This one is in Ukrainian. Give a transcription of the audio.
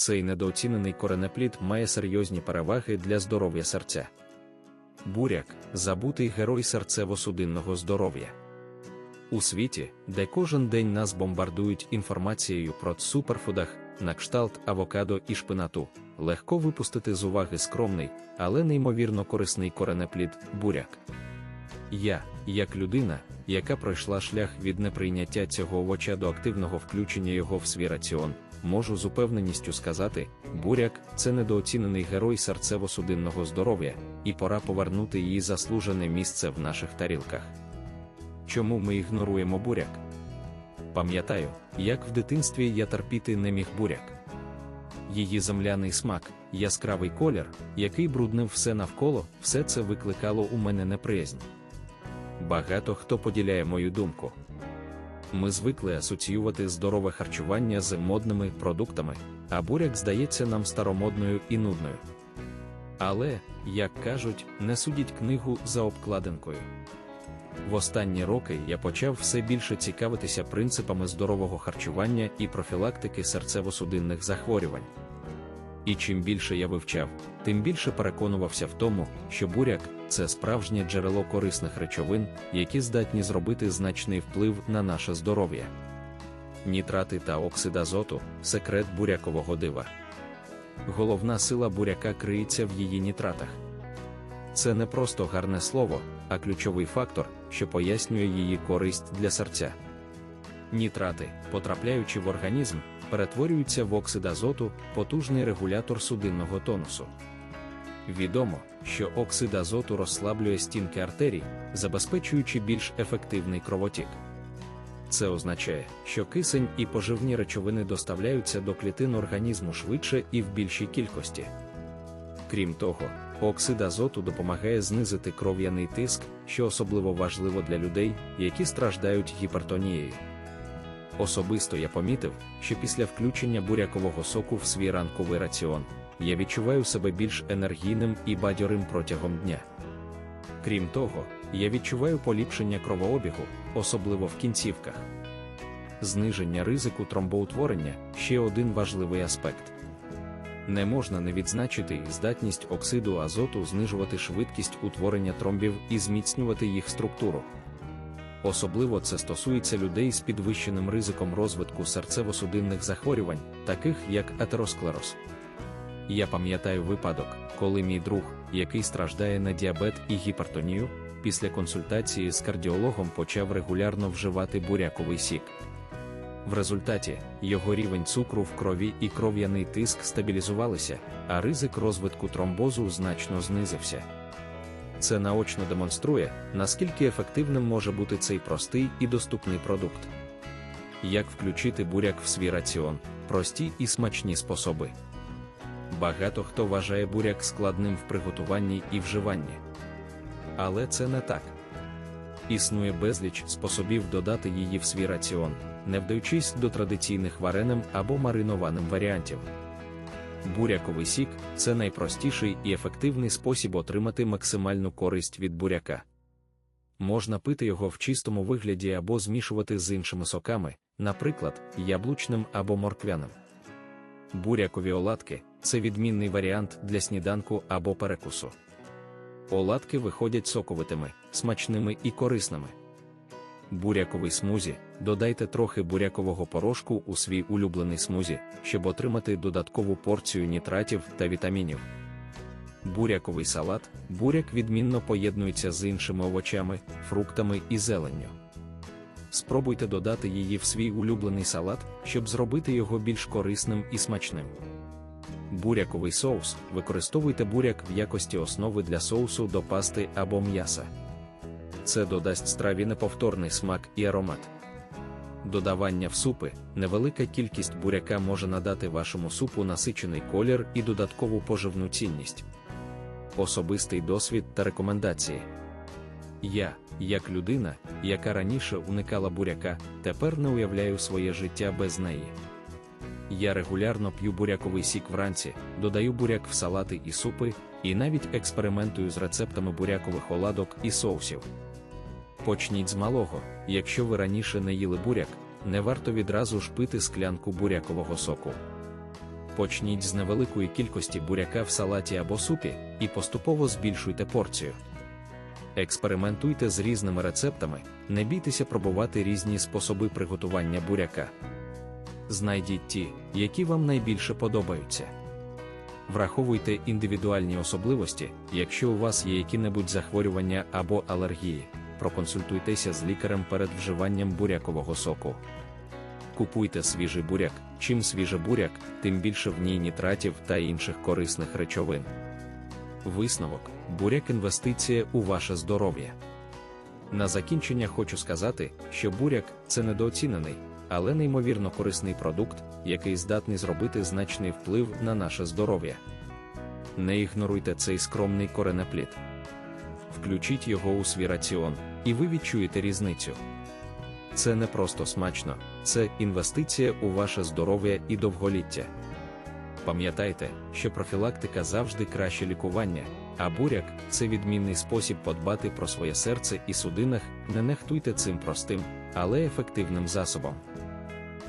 цей недооцінений коренеплід має серйозні переваги для здоров'я серця. Буряк забутий герой серцево-судинного здоров'я. У світі, де кожен день нас бомбардують інформацією про суперфудах, на кшталт авокадо і шпинату, легко випустити з уваги скромний, але неймовірно корисний коренеплід буряк. Я, як людина, яка пройшла шлях від неприйняття цього овоча до активного включення його в свій раціон, можу з упевненістю сказати, буряк це недооцінений герой серцево-судинного здоров'я, і пора повернути її заслужене місце в наших тарілках. Чому ми ігноруємо буряк? Пам'ятаю, як в дитинстві я терпіти не міг буряк. Її земляний смак, яскравий колір, який бруднив все навколо, все це викликало у мене неприязнь. Багато хто поділяє мою думку. Ми звикли асоціювати здорове харчування з модними продуктами, а буряк здається нам старомодною і нудною. Але, як кажуть, не судіть книгу за обкладинкою. В останні роки я почав все більше цікавитися принципами здорового харчування і профілактики серцево-судинних захворювань. І чим більше я вивчав, тим більше переконувався в тому, що буряк це справжнє джерело корисних речовин, які здатні зробити значний вплив на наше здоров'я. Нітрати та оксид азоту секрет бурякового дива. Головна сила буряка криється в її нітратах. Це не просто гарне слово, а ключовий фактор, що пояснює її користь для серця. Нітрати, потрапляючи в організм, перетворюються в оксид азоту, потужний регулятор судинного тонусу. Відомо, що оксид азоту розслаблює стінки артерій, забезпечуючи більш ефективний кровотік. Це означає, що кисень і поживні речовини доставляються до клітин організму швидше і в більшій кількості. Крім того, оксид азоту допомагає знизити кров'яний тиск, що особливо важливо для людей, які страждають гіпертонією. Особисто я помітив, що після включення бурякового соку в свій ранковий раціон я відчуваю себе більш енергійним і бадьорим протягом дня. Крім того, я відчуваю поліпшення кровообігу, особливо в кінцівках. Зниження ризику тромбоутворення ще один важливий аспект. Не можна не відзначити здатність оксиду азоту знижувати швидкість утворення тромбів і зміцнювати їх структуру. Особливо це стосується людей з підвищеним ризиком розвитку серцево-судинних захворювань, таких як атеросклероз. Я пам'ятаю випадок, коли мій друг, який страждає на діабет і гіпертонію, після консультації з кардіологом почав регулярно вживати буряковий сік. В результаті його рівень цукру в крові і кров'яний тиск стабілізувалися, а ризик розвитку тромбозу значно знизився. Це наочно демонструє, наскільки ефективним може бути цей простий і доступний продукт. Як включити буряк в свій раціон, прості і смачні способи. Багато хто вважає буряк складним в приготуванні і вживанні. Але це не так. Існує безліч способів додати її в свій раціон, не вдаючись до традиційних вареним або маринованим варіантів. Буряковий сік це найпростіший і ефективний спосіб отримати максимальну користь від буряка. Можна пити його в чистому вигляді або змішувати з іншими соками, наприклад, яблучним або морквяним. Бурякові оладки це відмінний варіант для сніданку або перекусу. Оладки виходять соковитими, смачними і корисними. Буряковий смузі додайте трохи бурякового порошку у свій улюблений смузі, щоб отримати додаткову порцію нітратів та вітамінів. Буряковий салат буряк відмінно поєднується з іншими овочами, фруктами і зеленню. Спробуйте додати її в свій улюблений салат, щоб зробити його більш корисним і смачним. Буряковий соус використовуйте буряк в якості основи для соусу до пасти або м'яса. Це додасть страві неповторний смак і аромат. Додавання в супи, невелика кількість буряка може надати вашому супу насичений колір і додаткову поживну цінність. Особистий досвід та рекомендації. Я, як людина, яка раніше уникала буряка, тепер не уявляю своє життя без неї. Я регулярно п'ю буряковий сік вранці, додаю буряк в салати і супи, і навіть експериментую з рецептами бурякових оладок і соусів. Почніть з малого, якщо ви раніше не їли буряк, не варто відразу ж пити склянку бурякового соку. Почніть з невеликої кількості буряка в салаті або супі і поступово збільшуйте порцію. Експериментуйте з різними рецептами, не бійтеся пробувати різні способи приготування буряка. Знайдіть ті, які вам найбільше подобаються. Враховуйте індивідуальні особливості, якщо у вас є які-небудь захворювання або алергії, проконсультуйтеся з лікарем перед вживанням бурякового соку. Купуйте свіжий буряк. Чим свіже буряк, тим більше в ній нітратів та інших корисних речовин. Висновок: буряк інвестиція у ваше здоров'я. На закінчення хочу сказати, що буряк це недооцінений, але неймовірно корисний продукт, який здатний зробити значний вплив на наше здоров'я. Не ігноруйте цей скромний коренеплід. Включіть його у свій раціон, і ви відчуєте різницю. Це не просто смачно, це інвестиція у ваше здоров'я і довголіття. Пам'ятайте, що профілактика завжди краще лікування, а буряк це відмінний спосіб подбати про своє серце і судинах, не нехтуйте цим простим, але ефективним засобом.